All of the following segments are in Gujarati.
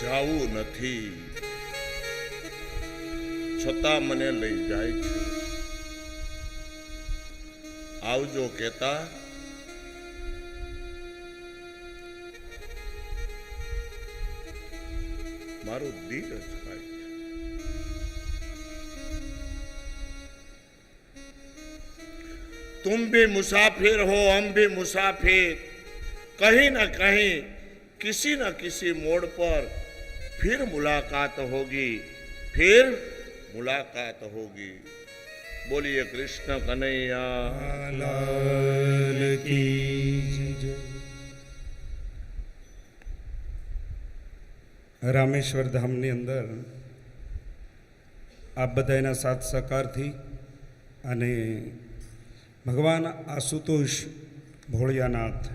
જાવું નથી છતાં મને લઈ જાય છે આવજો કેતા મારું દિલ જ ખાય છે तुम भी मुसाफिर हो हम भी मुसाफिर कहीं न कहीं किसी न किसी मोड़ पर फिर मुलाकात होगी फिर मुलाकात होगी बोलिए कृष्ण कन्हैया લાલ કી જય. રામેશ્વર ધામની અંદર આપ બધા એના સાથ સહકારથી અને ભગવાન આશુતોષ ભોળિયાનાથ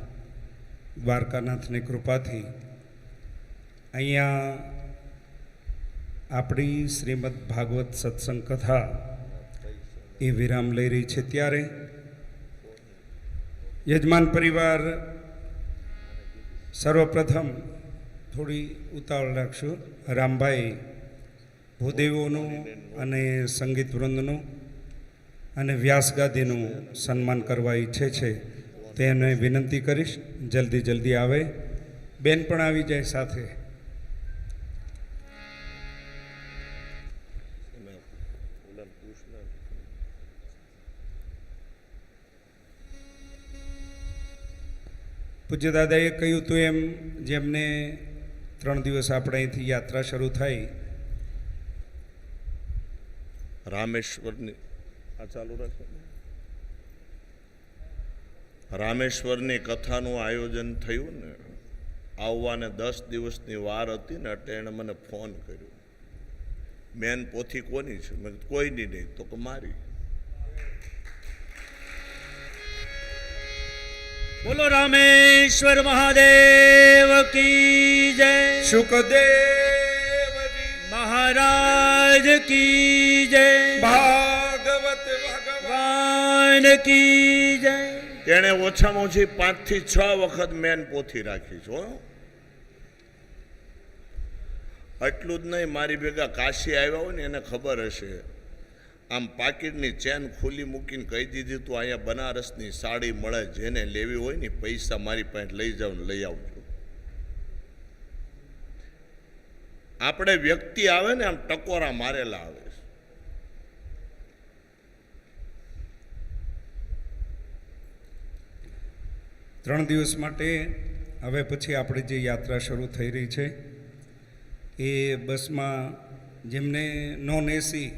દ્વારકાનાથની કૃપાથી અહીંયા આપણી શ્રીમદ ભાગવત સત્સંગ કથા એ વિરામ લઈ રહી છે ત્યારે. યજમાન પરિવાર, સર્વપ્રથમ થોડી ઉતાવળ રાખશું. રામભાઈ ભૂદેવોનું અને સંગીત વૃંદનું અને વ્યાસગાદીનું સન્માન કરવા ઈચ્છે છે. તેને વિનંતી કરીશ, જલ્દી જલ્દી આવે. બેન પણ આવી જાય સાથે. પૂજ્ય દાદાએ કહ્યું હતું એમ જેમને ત્રણ દિવસ આપણે અહીંથી યાત્રા શરૂ થઈ રામેશ્વરની આ ચાલુ રાખે. રામેશ્વરની કથાનું આયોજન થયું ને આવવાને દસ દિવસની વાર હતી ને એટલે એણે મને ફોન કર્યો. મેન પોથી કોની છે? મેં કોઈની નહીં તો કે મારી. બોલો રામેશ્વર મહાદેવ કી જય. સુખદેવ મહારાજ કી જય. ભાગવત ભગવાન કી જય. તેણે ઓછામાં ઓછી પાંચથી છ વખત મેન પોથી રાખી છે હો. એટલું જ નહીં, મારી ભેગા કાશી આવ્યા હોય ને એને ખબર હશે. આમ પાકીટની ચેન ખુલ્લી મૂકીને કહી દીધી, તું અહીંયા બનારસની સાડી મળે, જેને લેવી હોય ને પૈસા મારી પાસે લઈ જાવ ને લઈ આવજો. આપણે વ્યક્તિ આવે ને આમ ટકોરા મારેલા આવે ત્રણ દિવસ માટે હવે પછી આપણી જે યાત્રા શરૂ થઈ રહી છે એ બસમાં જેમને નોન એસી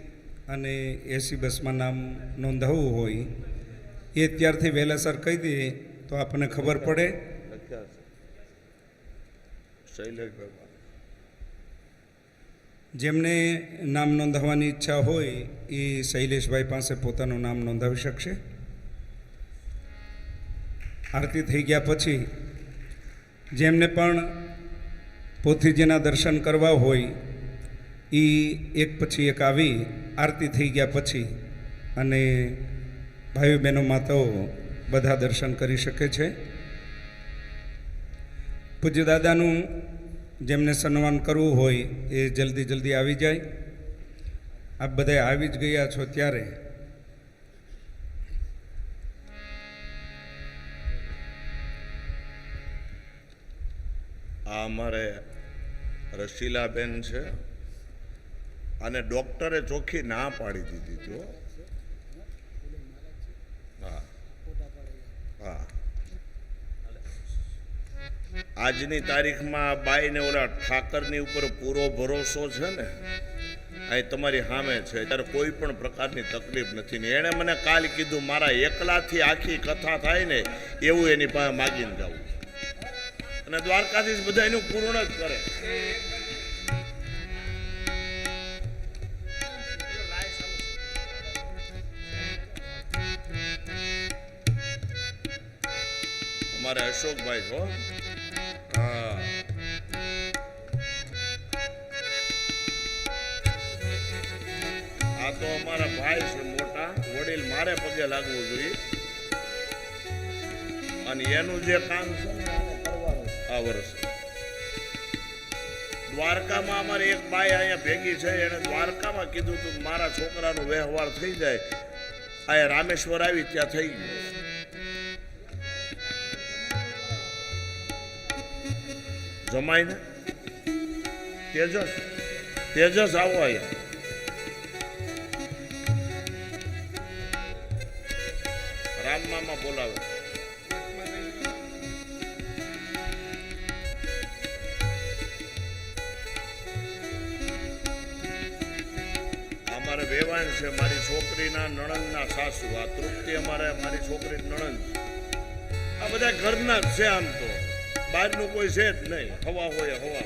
અને એસી બસમાં નામ નોંધાવવું હોય એ અત્યારથી વહેલાસર કહી દઈએ તો આપણને ખબર પડે. જેમને નામ નોંધાવવાની ઈચ્છા હોય એ શૈલેષભાઈ પાસે પોતાનું નામ નોંધાવી શકશે. આરતી થઈ ગયા પછી જેમને પણ પોથીજીના દર્શન કરવા હોય એ એક પછી એક આવી, આરતી થઈ ગયા પછી અને ભાઈ બહેનો માતાઓ બધા દર્શન કરી શકે છે. પૂજ્ય દાદાનું જેમને સન્માન કરવું હોય, એ જલ્દી જલ્દી આવી જાય. આપ બધા આવી જ ગયા છો ત્યારે. આ અમારે રસીલાબેન છે. અને ડોક્ટરે ચોખ્ખી ના પાડી દીધી જો હા. હા. આજની તારીખમાં બાઈને ઓલા ઠાકરની ઉપર પૂરો ભરોસો છે ને? અહીં તમારી સામે છે. ત્યારે કોઈ પણ પ્રકારની તકલીફ નથી ને. એણે મને કાલ કીધું, મારા એકલાથી આખી કથા થાય ને, એવું એની પાસે માગીને જવું અને દ્વારકાધીશ બધા એનું પૂર્ણ જ કરે. અમારે અશોકભાઈ છો? હા. આ તો અમારા ભાઈ છે મોટા. વડીલ મારે પગે લાગવું જોઈએ. અને એનું જે કામ છે આ વર્ષે દ્વારકામાં અમારે એક બાઈ અહીંયા ભેગી છે, એને દ્વારકામાં કીધું તું મારા છોકરાનો વ્યવહાર થઈ જાય. અહીંયા રામેશ્વર આવી, ત્યાં થઈ ગયું. જમાય ને? તેજસ? તેજસ આવો અહીંયા. રામ મામા બોલાવે. વેવાણ છે, મારી છોકરીના નણંદના સાસુ. આ તૃપ્તિ અમારે, મારી છોકરી નણંદ. આ બધા ઘરના જ છે આમ તો. બહારનું કોઈ છે જ નહીં. હવા હોય, હવા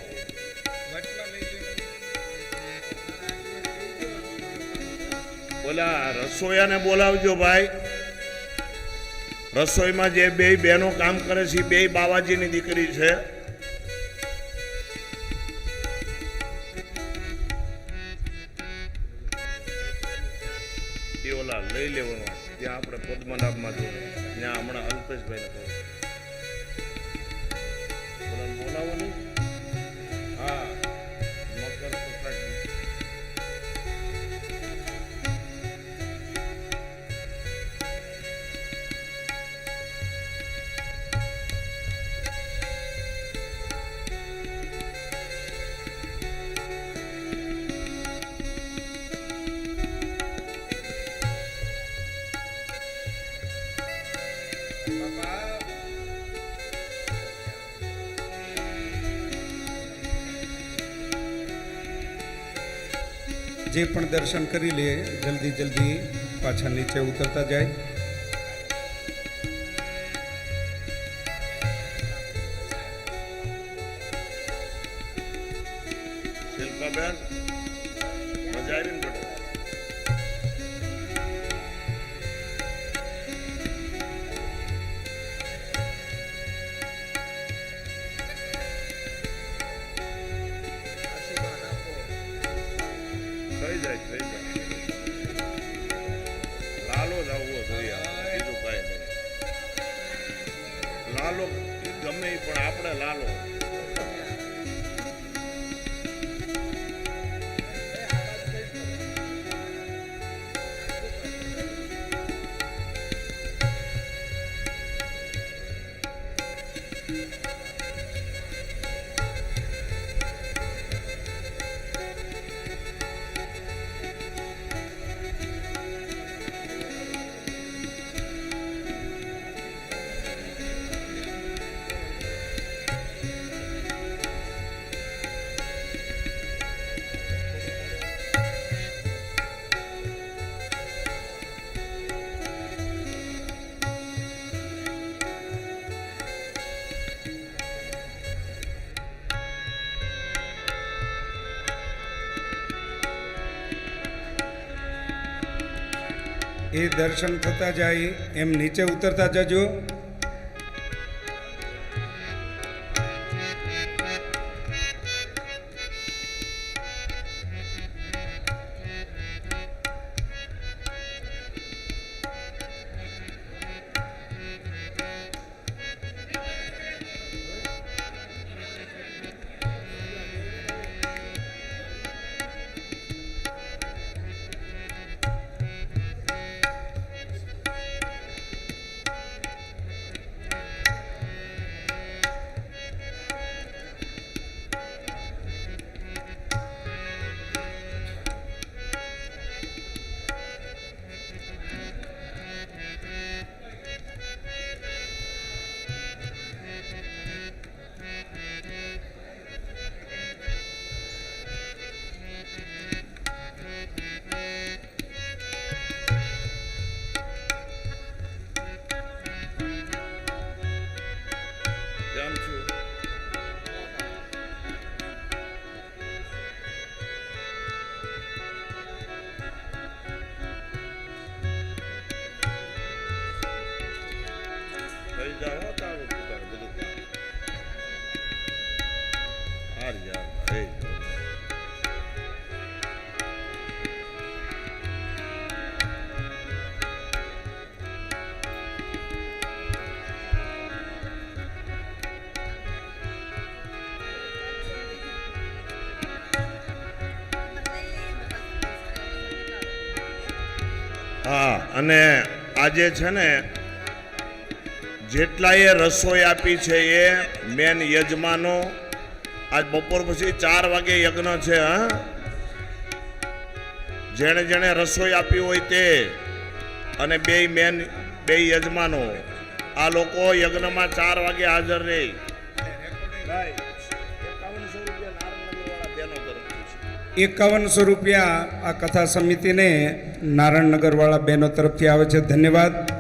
બોલા રસોયાને બોલાવજો ભાઈ. રસોઈમાં જે બે બહેનો કામ કરે છે બે બાવાજીની દીકરી છે. આપણે પદ્મનાભમાં જોઈએ ત્યાં હમણાં અલ્પેશભાઈને જે પણ દર્શન કરી લે જલ્દી જલ્દી પાછા નીચે ઉતરતા જાય. શિલ્પાબેન મજા આવી લાલો. ગમે પણ આપણે લાલો. એ દર્શન થતા જાય એમ નીચે ઉતરતા જજો. અને આજે છે ને જેટલાએ રસોઈ આપી છે એ મેન યજમાનો આજ બપોર પછી ચાર વાગે યજ્ઞ છે, હા? જેણે જેણે રસોઈ આપી હોય તે અને બે મેન, બે યજમાનો. આ લોકો યજ્ઞમાં ચાર વાગે હાજર રહે એકાવનસો રૂપિયા આ કથા સમિતિને નારાયણનગરવાળા બહેનો તરફથી આવે છે. ધન્યવાદ.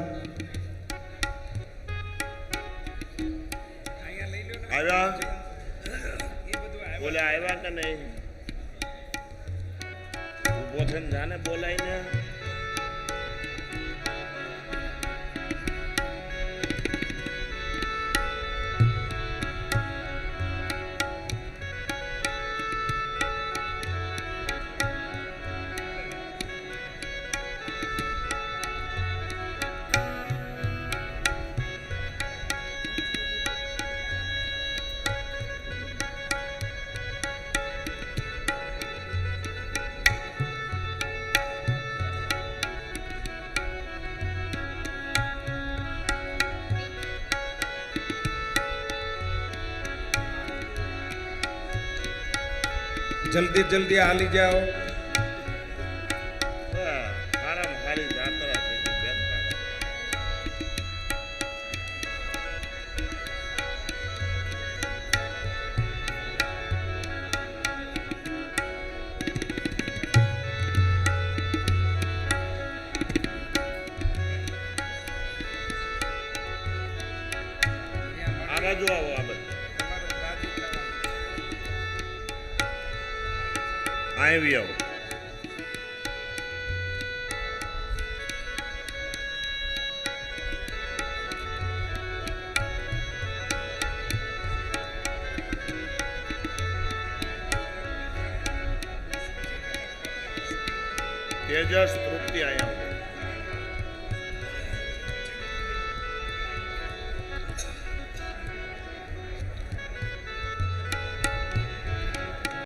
આવ્યા? બોલે જલ્દી જલ્દી હાલી જાઓ. બાજુ આવો આવી આવો તેજસ તૃપ્તિ આયા.